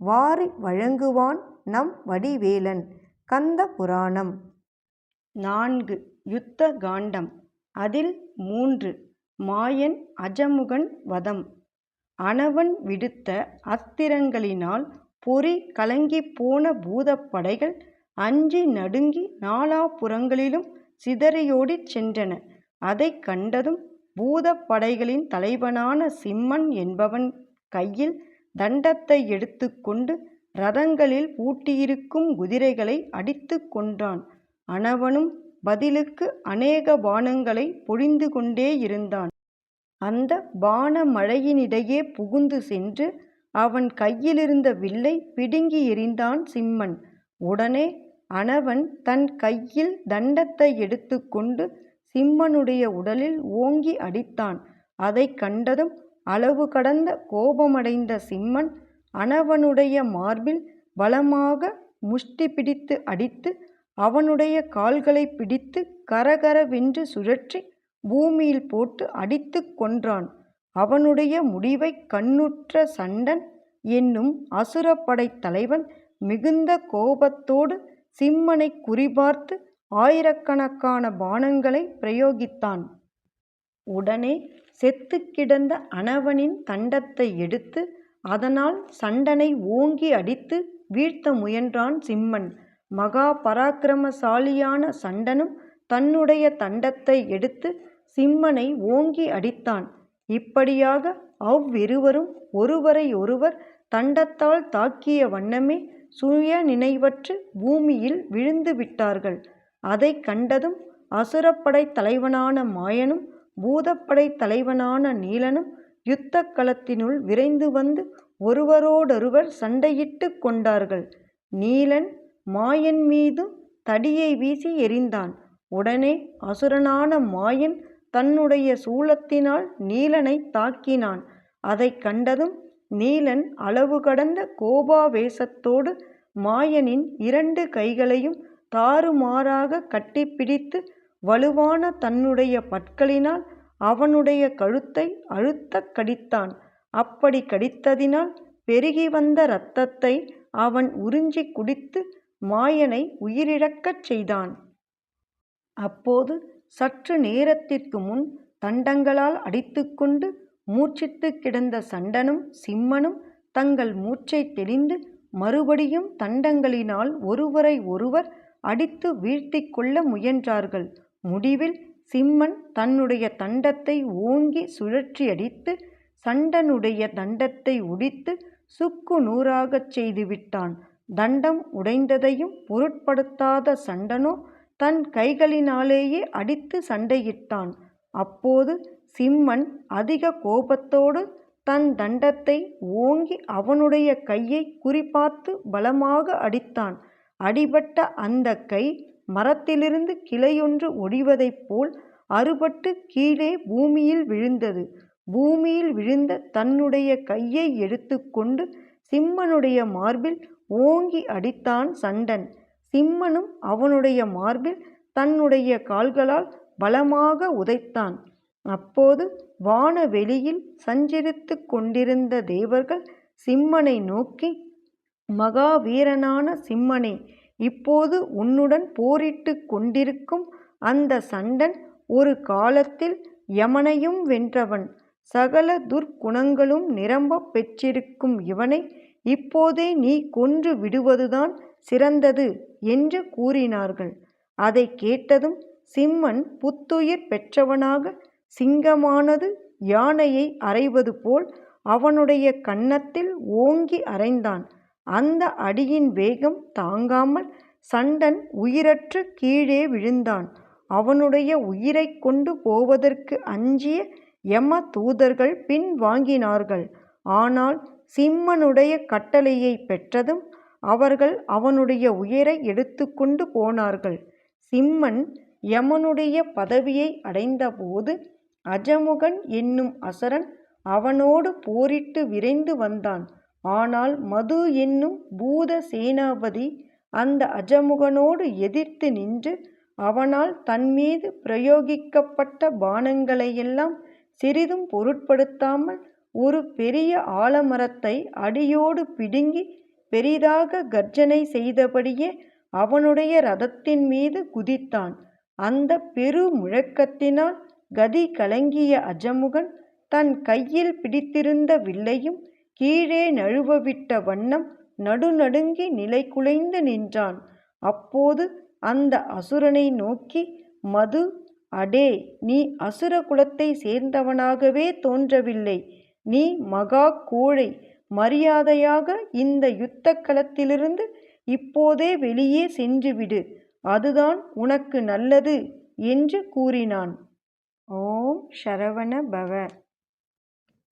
வாரி வழங்குவான் நம் வடிவேலன். கந்த புராணம். நான்கு. யுத்த காண்டம். அதில் மூன்று. மாயன் அஜமுகன் வதம். அணவன் விடுத்த அஸ்திரங்களினால் பொறி கலங்கிப் போன பூதப்படைகள் அஞ்சி நடுங்கி நாலாபுறங்களிலும் சிதறியோடிச் சென்றன. அதைக் கண்டதும் பூதப்படைகளின் தலைவனான சிம்மன் என்பவன் கையில் தண்டத்தை எடுத்து கொண்டு ரதங்களில் பூட்டியிருக்கும் குதிரைகளை அடித்து கொன்றான். அனவனும் பதிலுக்கு அநேக பானங்களை பொழிந்து கொண்டே இருந்தான். அந்த பான மழையினிடையே புகுந்து சென்று அவன் கையிலிருந்த வில்லை பிடுங்கி எறிந்தான் சிம்மன். உடனே அனவன் தன் கையில் தண்டத்தை எடுத்துக்கொண்டு சிம்மனுடைய உடலில் ஓங்கி அடித்தான். அதைக் கண்டதும் அளவு கடந்த கோபமடைந்த சிம்மன் அனவனுடைய மார்பில் பலமாக முஷ்டி பிடித்து அடித்து அவனுடைய கால்களைப் பிடித்து கரகரவென்று சுழற்றி பூமியில் போட்டு அடித்துக் கொன்றான். அவனுடைய முடிவைக் கண்ணுற்ற சண்டன் என்னும் அசுரப்படைத் தலைவன் மிகுந்த கோபத்தோடு சிம்மனைக் குறிபார்த்து ஆயிரக்கணக்கான பானங்களை பிரயோகித்தான். உடனே செத்துக் கிடந்த அணவனின் தண்டத்தை எடுத்து அதனால் சண்டனை ஓங்கி அடித்து வீழ்த்த முயன்றான் சிம்மன். மகா பராக்கிரமசாலியான சண்டனும் தன்னுடைய தண்டத்தை எடுத்து சிம்மனை ஓங்கி அடித்தான். இப்படியாக அவ்விருவரும் ஒருவரை ஒருவர் தண்டத்தால் தாக்கிய வண்ணமே சுய நினைவற்று பூமியில் விழுந்து விட்டார்கள். அதை கண்டதும் அசுரப்படை தலைவனான மாயனும் பூதப்படைத் தலைவனான நீலனும் யுத்த களத்தினுள் விரைந்து வந்து ஒருவரோடொருவர் சண்டையிட்டுக் கொண்டார்கள். நீலன் மாயன் மீது தடியை வீசி எறிந்தான். உடனே அசுரனான மாயன் தன்னுடைய சூலத்தினால் நீலனைத் தாக்கினான். அதைக் கண்டதும் நீலன் அளவு கடந்த கோபாவேசத்தோடு மாயனின் இரண்டு கைகளையும் தாறுமாறாக கட்டிப்பிடித்து வலுவான தன்னுடைய பற்களினால் அவனுடைய கழுத்தை அழுத்தக் கடித்தான். அப்படி கடித்ததினால் பெருகி வந்த இரத்தத்தை அவன் உறிஞ்சிக் குடித்து மாயனை உயிரிழக்கச் செய்தான். அப்போது சற்று நேரத்திற்கு முன் தண்டங்களால் அடித்துக்கொண்டு மூர்ச்சித்துக் கிடந்த சண்டனும் சிம்மனும் தங்கள் மூச்சை தெளிந்து மறுபடியும் தண்டங்களினால் ஒருவரை ஒருவர் அடித்து வீழ்த்திக் கொள்ள முயன்றார்கள். முடிவில் சிம்மன் தன்னுடைய தண்டத்தை ஓங்கி சுழற்றியடித்து சண்டனுடைய தண்டத்தை உடித்து சுக்கு நூறாகச் செய்துவிட்டான். தண்டம் உடைந்ததையும் பொருட்படுத்தாத சண்டனோ தன் கைகளினாலேயே அடித்து சண்டையிட்டான். அப்போது சிம்மன் அதிக கோபத்தோடு தன் தண்டத்தை ஓங்கி அவனுடைய கையை குறிபார்த்து பலமாக அடித்தான். அடிபட்ட அந்த கை மரத்திலிருந்து கிளையொன்று ஒடிவதைப் போல் அறுபட்டு கீழே பூமியில் விழுந்தது. பூமியில் விழுந்த தன்னுடைய கையை எடுத்துக்கொண்டு சிம்மனுடைய மார்பில் ஓங்கி அடித்தான் சண்டன். சிம்மனும் அவனுடைய மார்பில் தன்னுடைய கால்களால் பலமாக உதைத்தான். அப்போது வானவெளியில் சஞ்சரித்து கொண்டிருந்த தேவர்கள் சிம்மனை நோக்கி மகாவீரனான சிம்மனே இப்போது உன்னுடன் போரிட்டு கொண்டிருக்கும் அந்த சண்டன் ஒரு காலத்தில் யமனையும் வென்றவன். சகல துர்க்குணங்களும் நிரம்பப் பெற்றிருக்கும் இவனை இப்போதே நீ கொன்று விடுவதுதான் சிறந்தது என்று கூறினார்கள். அதை கேட்டதும் சிம்மன் புத்துயிர் பெற்றவனாக சிங்கமானது யானையை அறைவது போல் அவனுடைய கன்னத்தில் ஓங்கி அறைந்தான். அந்த அடியின் வேகம் தாங்காமல் சண்டன் உயிரற்று கீழே விழுந்தான் அவனுடைய உயிரைக் கொண்டு போவதற்கு அஞ்சிய யம தூதர்கள் பின் வாங்கினார்கள் ஆனால் சிம்மனுடைய கட்டளையை பெற்றதும் அவர்கள் அவனுடைய உயிரை எடுத்துக்கொண்டு போனார்கள். சிம்மன் யமனுடைய பதவியை அடைந்தபோது அஜமுகன் என்னும் அசுரன் அவனோடு போரிட்டு விரைந்து வந்தான். ஆனால் மது என்னும் பூத சேனாபதி அந்த அஜமுகனோடு எதிர்த்து நின்று அவனால் தன்மீது பிரயோகிக்கப்பட்ட பானங்களையெல்லாம் சிறிதும் பொருட்படுத்தாமல் ஒரு பெரிய ஆலமரத்தை அடியோடு பிடுங்கி பெரிதாக கர்ஜனை செய்தபடியே அவனுடைய ரதத்தின் மீது குதித்தான். அந்த பெரு முழக்கத்தினால் கதி கலங்கிய அஜமுகன் தன் கையில் பிடித்திருந்த வில்லையும் கீழே நழுவவிட்ட வண்ணம் நடுநடுங்கி நிலைகுலைந்து நின்றான். அப்போது அந்த அசுரனை நோக்கி மது அடே நீ அசுர குலத்தைச் சேர்ந்தவனாகவே தோன்றவில்லை. நீ மகா கோழை. மரியாதையாக இந்த யுத்த களத்திலிருந்து இப்போதே வெளியே சென்றுவிடு. அதுதான் உனக்கு நல்லது என்று கூறினான். ஓம் சரவண பவ.